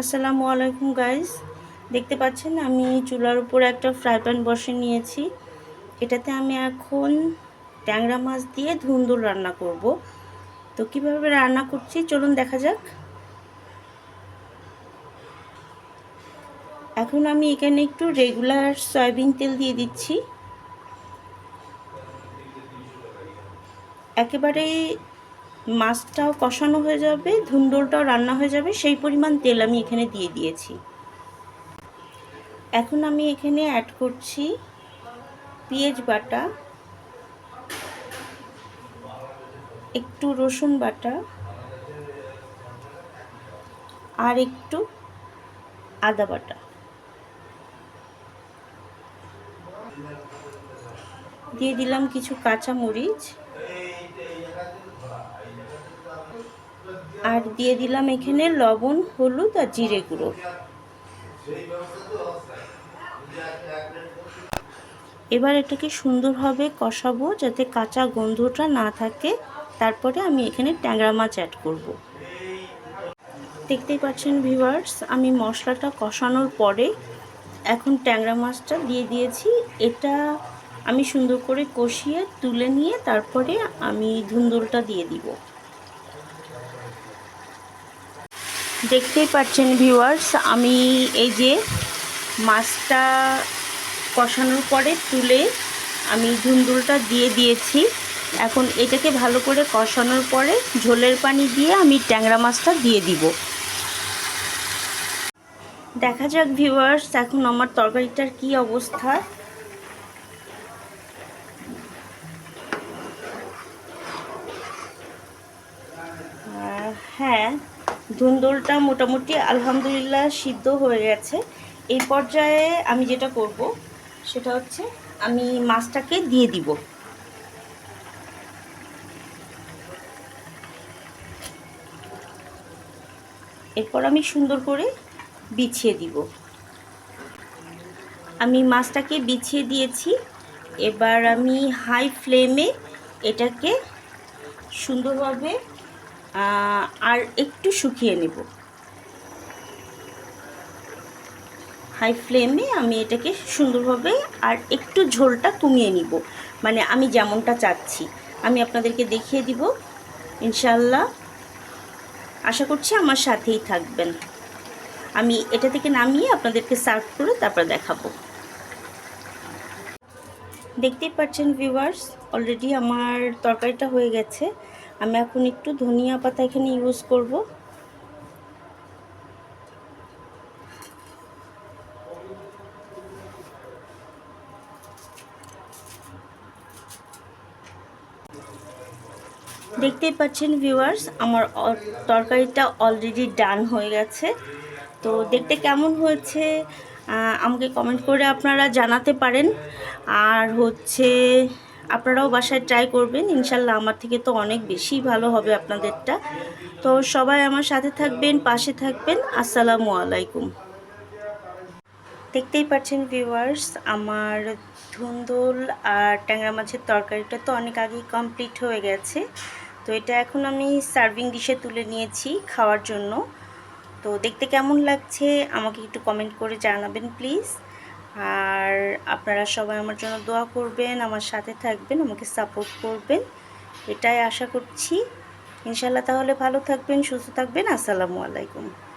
আসসালামু আলাইকুম গাইস দেখতে পাচ্ছেন, আমি চুলার উপর একটা ফ্রাই প্যান বসে নিয়েছি। এটাতে আমি এখন ট্যাংরা মাছ দিয়ে ধুন্দুল রান্না করব। তো কীভাবে রান্না করছি, চলুন দেখা যাক। এখন আমি এখানে একটু রেগুলার সয়াবিন তেল দিয়ে দিচ্ছি। একেবারে মাছটাও কষানো হয়ে যাবে, ধুন্দুলটাও রান্না হয়ে যাবে, সেই পরিমাণ তেল আমি এখানে দিয়ে দিয়েছি। এখন আমি এখানে অ্যাড করছি পেঁয়াজ বাটা, একটু রসুন বাটা, আর একটু আদা বাটা। দিয়ে দিলাম কিছু কাঁচা মরিচ আর দিয়ে দিলাম এখানে লবণ, হলুদ আর জিরে গুঁড়ো। এবার এটাকে সুন্দরভাবে কষাবো যাতে কাঁচা গন্ধটা না থাকে। তারপরে আমি এখানে ট্যাংরা মাছ অ্যাড করব। দেখতেই পাচ্ছেন ভিভার্স আমি মশলাটা কষানোর পরে এখন ট্যাংরা মাছটা দিয়ে দিয়েছি। এটা আমি সুন্দর করে কষিয়ে তুলে নিয়ে তারপরে আমি ধুন্দুলটা দিয়ে দিব। দেখতেই পাচ্ছেন ভিউয়ার্স আমি এই যে মাছটা কষানোর পরে তুলে আমি ধুন্দুলটা দিয়ে দিয়েছি। এখন এটাকে ভালো করে কষানোর পরে ঝোলের পানি দিয়ে আমি ট্যাংরা মাছটা দিয়ে দিব। দেখা যাক ভিউয়ার্স এখন আমার তরকারিটার কি অবস্থা। হ্যাঁ ধুন্দুলটা মোটামুটি আলহামদুলিল্লাহ সিদ্ধ হয়ে গেছে। এই পর্যায়ে আমি যেটা করব, সেটা হচ্ছে আমি মাছটাকে দিয়ে দিব। এরপর আমি সুন্দর করে বিছিয়ে দিব। আমি মাছটাকে বিছিয়ে দিয়েছি। এবার আমি হাই ফ্লেমে এটাকে সুন্দরভাবে আর একটু শুকিয়ে নেব। হাই ফ্লেমে আমি এটাকে সুন্দরভাবে আর একটু ঝোলটা কমিয়ে নিব। মানে আমি যেমনটা চাচ্ছি। আমি আপনাদেরকে দেখিয়ে দিব। ইনশাল্লাহ আশা করছি আমার সাথেই থাকবেন। আমি এটা থেকে নামিয়ে আপনাদেরকে সার্ভ করে তারপর দেখাবো। দেখতেই পাচ্ছেন ভিউয়ার্স, অলরেডি আমার তরকারিটা হয়ে গেছে। আমি এখন একটু ধনিয়া পাতা এখানে ইউজ করব। দেখতেই পাচ্ছেন ভিউয়ার্স আমার তরকারিটা অলরেডি ডান হয়ে গেছে। তো দেখতে কেমন হয়েছে আমাকে কমেন্ট করে আপনারা জানাতে পারেন। আর হচ্ছে আপনারাও বাসায় ট্রাই করবেন। ইনশাল্লাহ আমার থেকে তো অনেক বেশি ভালো হবে আপনাদেরটা। তো সবাই আমার সাথে থাকবেন, পাশে থাকবেন। আসসালামু আলাইকুম। দেখতেই পাচ্ছেন ভিউয়ার্স আমার ধুন্দুল আর ট্যাংরা মাছের তরকারিটা তো অনেক আগেই কমপ্লিট হয়ে গেছে। তো এটা এখন আমি সার্ভিং ডিশে তুলে নিয়েছি খাওয়ার জন্য। তো দেখতে কেমন লাগছে আমাকে একটু কমেন্ট করে জানাবেন প্লিজ আর আপনারা সবাই আমার জন্য দোয়া করবেন, আমার সাথে থাকবেন, আমাকে সাপোর্ট করবেন। এটাই আশা করছি। ইনশাল্লাহ তাহলে ভালো থাকবেন, সুস্থ থাকবেন। আসসালামু আলাইকুম।